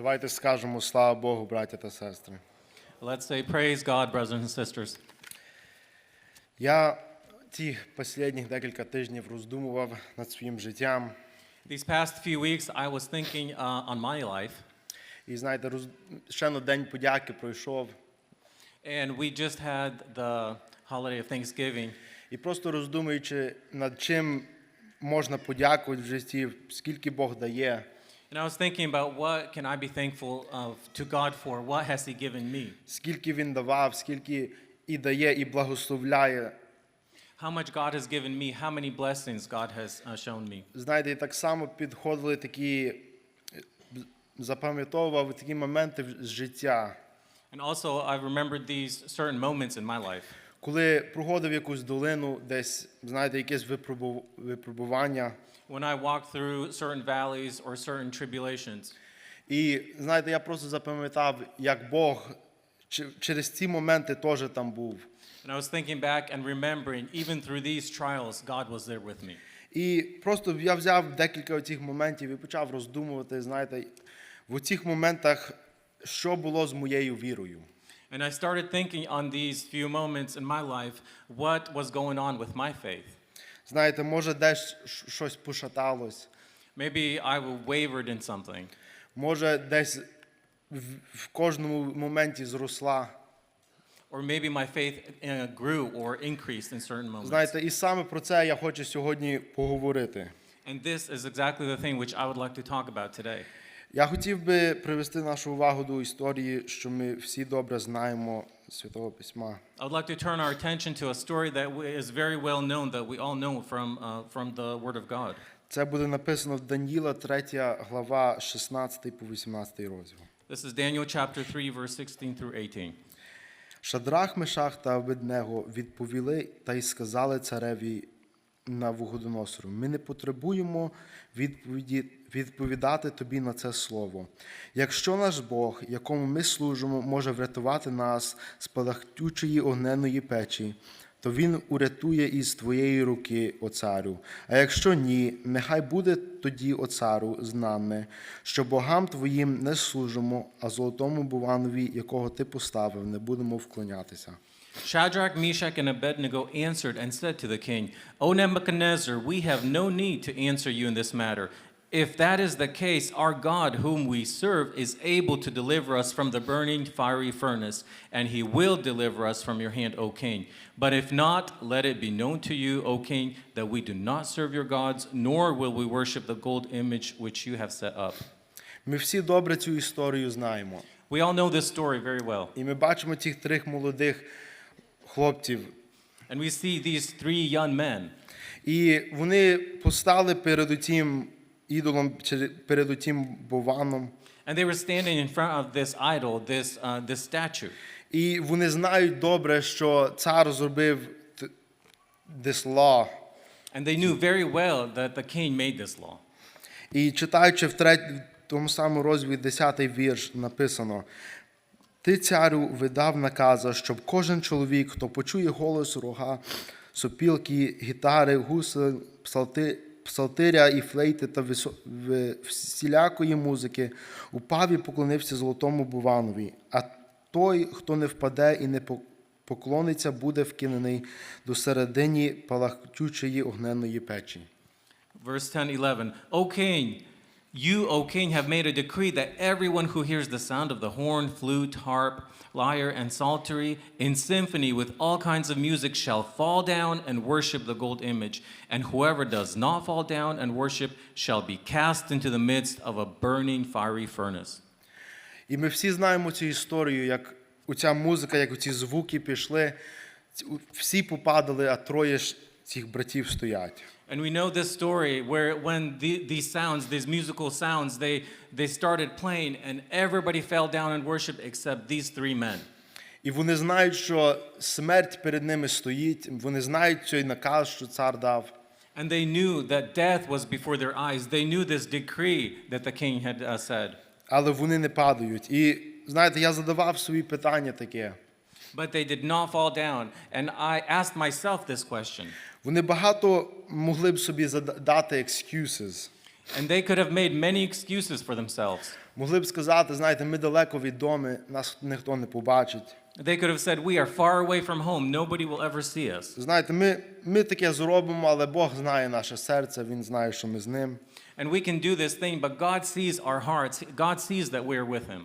Давайте скажемо слава Богу, браття та сестри. Let's say, Praise God, brothers and sisters. Я ці останні декілька тижнів роздумував над своїм життям. These past few weeks, I was thinking uh, on my life, І знаєте, роз... ще на День подяки пройшов. and we just had the holiday of Thanksgiving. І просто роздумуючи, над чим можна подякувати в житті, скільки Бог дає, And I was thinking about what can I be thankful of to God for? What has He given me? скільки Він давав, скільки і дає, і благословляє. How much God has given me? How many blessings God has uh, shown me? Знаєте, і так само підходили такі, е, запам'ятовував такі моменти в- з життя. And also, I remembered these certain moments in my life. Коли проходив якусь долину, десь, знаєте, якесь випробу- випробування. When I walked through certain valleys or certain tribulations. І знаєте, я просто запам'ятав, як Бог через ці моменти теж там був. And I was thinking back and remembering, even through these trials, God was there with me. І просто я взяв декілька цих моментів і почав роздумувати, знаєте, в цих моментах, що було з моєю вірою. And I started thinking on these few moments in my life what was going on with my faith. Знаєте, може, десь щ- щось пошаталось, Maybe I wavered in something. може, десь в, в кожному моменті зросла. Or maybe my faith uh, grew or increased in certain moments. Знаєте, і саме про це я хочу сьогодні поговорити. And this is exactly the thing which I would like to talk about today. Я хотів би привести нашу увагу до історії, що ми всі добре знаємо Святого Письма. I would like to turn our attention to a story that is very well known that we all know from, uh, from the Word of God. Це буде написано в Даніла, 3 глава, 16 по 18 розділ. This is Daniel chapter 3, verse 16 through 18. Шадрах, Мешах та Абедnego відповіли та й сказали цареві Навуходоносору, ми не потребуємо відповіді, відповідати тобі на це слово. Якщо наш Бог, якому ми служимо, може врятувати нас з палахтючої огненої печі, то він урятує із твоєї руки, о царю. А якщо ні, нехай буде тоді, о царю, з нами, що богам твоїм не служимо, а золотому буванові, якого ти поставив, не будемо вклонятися. Shadrach, Meshach, and Abednego answered and said to the king, O Nebuchadnezzar, we have no need to answer you in this matter. If that is the case, our God, whom we serve, is able to deliver us from the burning fiery furnace, and he will deliver us from your hand, O king. But if not, let it be known to you, O king, that we do not serve your gods, nor will we worship the gold image which you have set up. Ми всі добре цю історію знаємо. We all know this story very well. І ми бачимо цих трьох молодих хлопців. And we see these three young men. І вони постали перед отім ідолом, перед отім бованом. And they were standing in front of this idol, this, uh, this statue. І вони знають добре, що цар зробив this law. And they knew very well that the king made this law. І читаючи в, тому самому розділі 10 вірш написано: Ти, царю, видав наказа, щоб кожен чоловік, хто почує голос рога, сопілки, гітари, гусли, псалти, псалтиря і флейти та всілякої музики, упав і поклонився золотому буванові. А той, хто не впаде і не поклониться, буде вкинений до середині палахтючої огненної печі. Verse 10 11. O king, you, O king, have made a decree that everyone who hears the sound of the horn, flute, harp, lyre, and psaltery in symphony with all kinds of music shall fall down and worship the gold image. And whoever does not fall down and worship shall be cast into the midst of a burning fiery furnace. І ми всі знаємо цю історію, як оця музика, як оці звуки пішли, ці- всі попадали, а троє ж цих братів стоять. And we know this story where when the, these sounds, these musical sounds, they, they started playing and everybody fell down and worshiped except these three men. І вони знають, що смерть перед ними стоїть, вони знають цей наказ, що цар дав. And they knew that death was before their eyes. They knew this decree that the king had uh, said. Але вони не падають. І знаєте, я задавав собі питання таке. But they did not fall down. And I asked myself this question. Вони багато могли б собі задати excuses. And they could have made many excuses for themselves. Могли б сказати, знаєте, ми далеко від дому, нас ніхто не побачить. They could have said, We are far away from home, nobody will ever see us. Знаєте, ми, ми таке зробимо, але Бог знає наше серце, Він знає, що ми з ним. And we can do this thing, but God sees our hearts. God sees that we are with Him.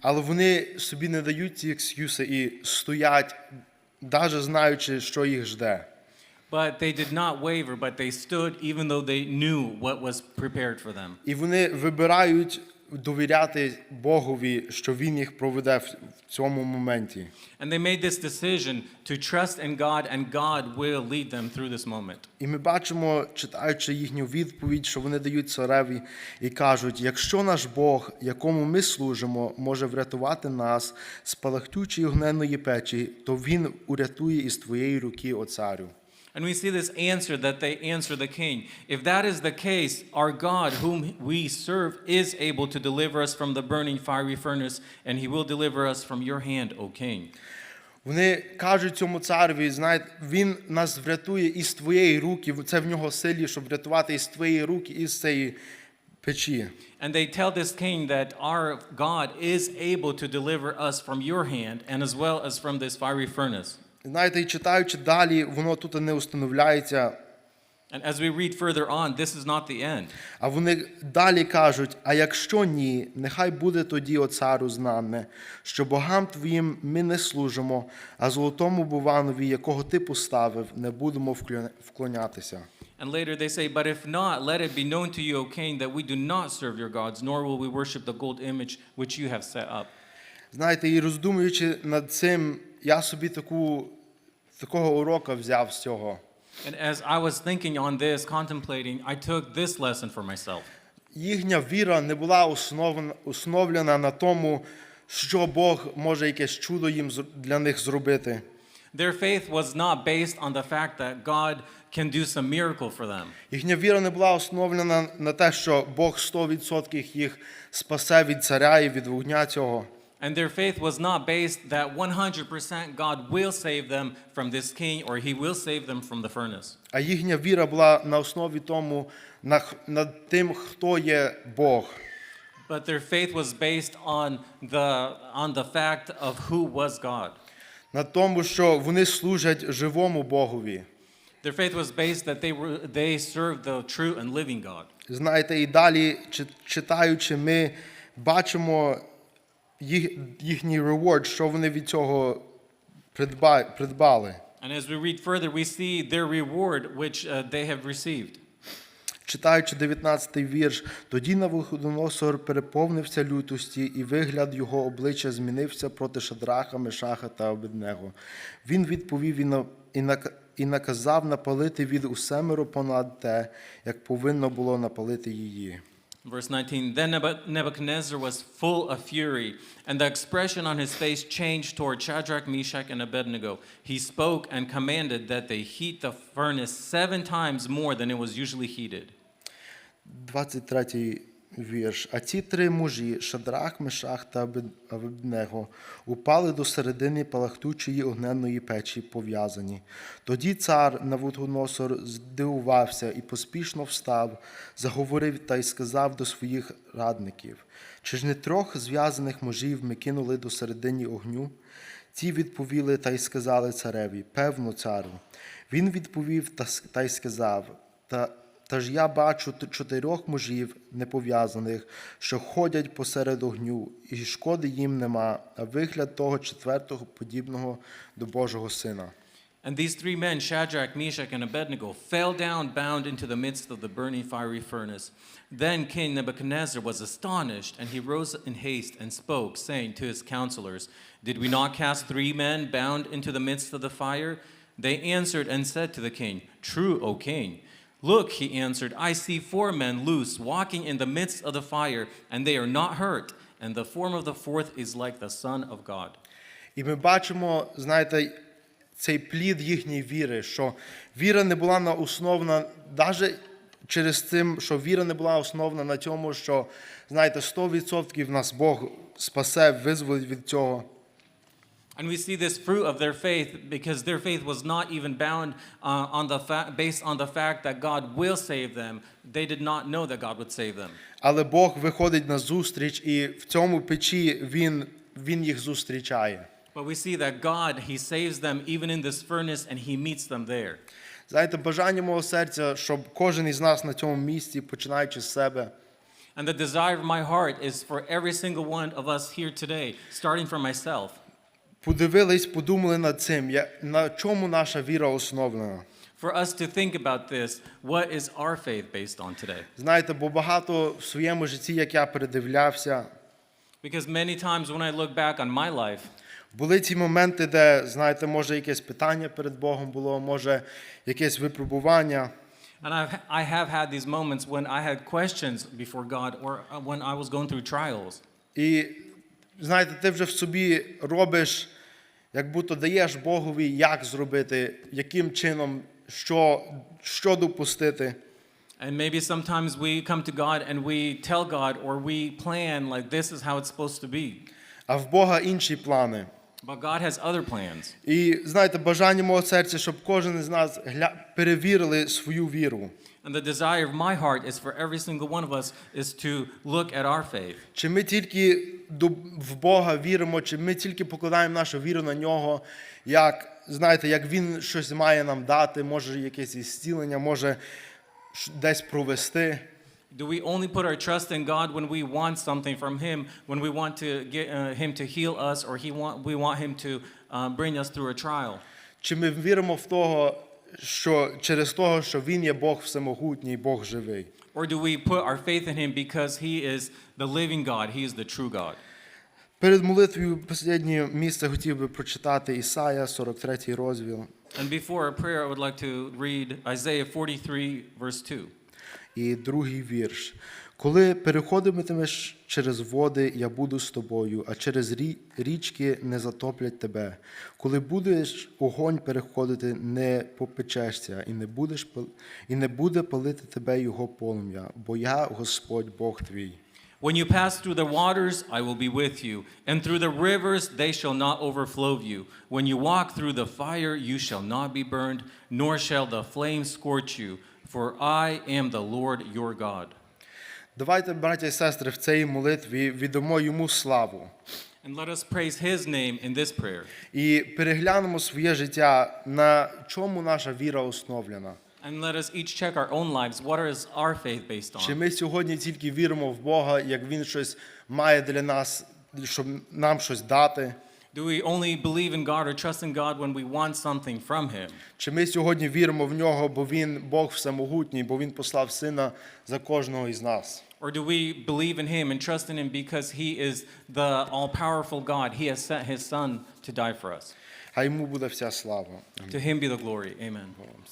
Але вони собі не дають ці екскюси і стоять, навіть знаючи, що їх жде. But they did not waver, but they stood even though they knew what was prepared for them. І вони вибирають довіряти Богові, що Він їх проведе в цьому моменті. And they made this decision to trust in God, and God will lead them through this moment. І ми бачимо, читаючи їхню відповідь, що вони дають цареві і кажуть: якщо наш Бог, якому ми служимо, може врятувати нас з палахтючої огненної печі, то він урятує із твоєї руки, о царю. And we see this answer that they answer the king. If that is the case, our God, whom we serve, is able to deliver us from the burning fiery furnace, and he will deliver us from your hand, O king. Вони кажуть цьому цареві, знаєте, він нас врятує із твоєї руки. Це в нього силі, щоб врятувати із твоєї руки, із цієї печі. And they tell this king that our God is able to deliver us from your hand and as well as from this fiery furnace. Знаєте, і читаючи далі, воно тут не установляється. And as we read further on, this is not the end. А вони далі кажуть: а якщо ні, нехай буде тоді, о царю, знане, що богам твоїм ми не служимо, а золотому буванові, якого ти поставив, не будемо вклонятися. And later they say, But if not, let it be known to you, O king, that we do not serve your gods, nor will we worship the gold image which you have set up. Знаєте, і роздумуючи над цим, я собі таку, такого урока взяв з цього. And as I was thinking on this, contemplating, I took this lesson for myself. Їхня віра не була основана, основлена на тому, що Бог може якесь чудо їм для них зробити. Their faith was not based on the fact that God can do some miracle for them. Їхня віра не була основлена на те, що Бог 100% їх спасе від царя і від вогня цього. And their faith was not based that 100% God will save them from this king or he will save them from the furnace. А їхня віра була на основі тому, на, над тим, хто є Бог. But their faith was based on the, on the fact of who was God. На тому, що вони служать живому Богові. Their faith was based that they, were, they served the true and living God. Знаєте, і далі, читаючи, ми бачимо їхній рeward, що вони від цього придбали. And as we read further, we see their reward which uh, they have received. Читаючи 19-й вірш, тоді Навуходоносор переповнився лютості, і вигляд його обличчя змінився проти Шадраха, Мешаха та Обеднего. Він відповів і, на, і, нак- і наказав напалити від усемеро понад те, як повинно було напалити її. Verse 19 Then Nebuchadnezzar was full of fury, and the expression on his face changed toward Shadrach, Meshach, and Abednego. He spoke and commanded that they heat the furnace seven times more than it was usually heated. 23 вірш. А ці три мужі, Шадрах, Мешах та Абед- упали до середини палахтучої огненної печі, пов'язані. Тоді цар Навуходоносор здивувався і поспішно встав, заговорив та й сказав до своїх радників: Чи ж не трьох зв'язаних мужів ми кинули до середини огню? Ті відповіли та й сказали цареві: Певно, царю. Він відповів та й сказав: Та та ж я бачу т- чотирьох мужів непов'язаних, що ходять посеред огню, і шкоди їм нема, а вигляд того четвертого подібного до Божого сина. And these three men, Shadrach, Meshach, and Abednego, fell down bound into the midst of the burning fiery furnace. Then King Nebuchadnezzar was astonished, and he rose in haste and spoke, saying to his counselors, Did we not cast three men bound into the midst of the fire? They answered and said to the king, True, O king. Look, he answered, I see four men loose, walking in the midst of the fire, and they are not hurt, and the form of the fourth is like the Son of God. І ми бачимо, знаєте, цей плід їхньої віри, що віра не була на основна, навіть через тим, що віра не була основна на цьому, що, знаєте, 100% нас Бог спасе, визволить від цього. And we see this fruit of their faith because their faith was not even bound uh, on the fa- based on the fact that God will save them. They did not know that God would save them. Але Бог виходить на зустріч, і в цьому печі він, він їх зустрічає. But we see that God, He saves them even in this furnace and He meets them there. Знаєте, бажання мого серця, щоб кожен із нас на цьому місці, починаючи з себе, And the desire of my heart is for every single one of us here today, starting from myself, Подивились, подумали над цим, на чому наша віра основана. for us to think about this. What is our faith based on today? Знаєте, бо багато в своєму житті, як я передивлявся, Because many times when I look back on my life, були ті моменти, де, знаєте, може якесь питання перед Богом було, може якесь випробування. and I've, I have had these moments when I had questions before God or uh, when I was going through trials. І знаєте, ти вже в собі робиш, як будто даєш Богові, як зробити, яким чином, що, що допустити. And maybe sometimes we come to God and we tell God or we plan like this is how it's supposed to be. А в Бога інші плани. But God has other plans. І знаєте, бажання мого серця, щоб кожен із нас перевірили свою віру. And the desire of my heart is for every single one of us is to look at our faith. Чи ми тільки до- в Бога віримо, чи ми тільки покладаємо нашу віру на нього, як знаєте, як Він щось має нам дати, може якесь ісцілення, може ш- десь провести. Do we only put our trust in God when we want something from Him, when we want to get uh, Him to heal us, or he want, we want Him to uh, bring us through a trial? Чи ми віримо в того, що через того, що Він є Бог всемогутній, Бог живий. Or do we put our faith in Him because He is the living God, He is the true God? Перед молитвою останнє місце хотів би прочитати Ісая, 43 розділ. And before our prayer, I would like to read Isaiah 43, verse 2. І другий вірш. Коли переходитимеш через води, я буду з тобою, а через річки не затоплять тебе. Коли будеш огонь переходити, не попечешся, і не, будеш, і не буде палити тебе його полум'я, бо я Господь Бог твій. When you pass through the waters, I will be with you, and through the rivers, they shall not overflow you. When you walk through the fire, you shall not be burned, nor shall the flame scorch you, for I am the Lord your God. Давайте, браття і сестри, в цій молитві віддамо йому славу And let us praise his name in this prayer. і переглянемо своє життя, на чому наша віра основлена. And let us each check our own lives. What is our faith based Чи ми сьогодні тільки віримо в Бога, як Він щось має для нас, щоб нам щось дати? Do we only believe in God or trust in God when we want something from him? Чи ми сьогодні віримо в нього, бо Він Бог всемогутній, бо Він послав сина за кожного із нас? Or do we believe in him and trust in him because he is the all powerful God? He has sent his son to die for us. Хай йому буде вся слава. To him be the glory. Amen.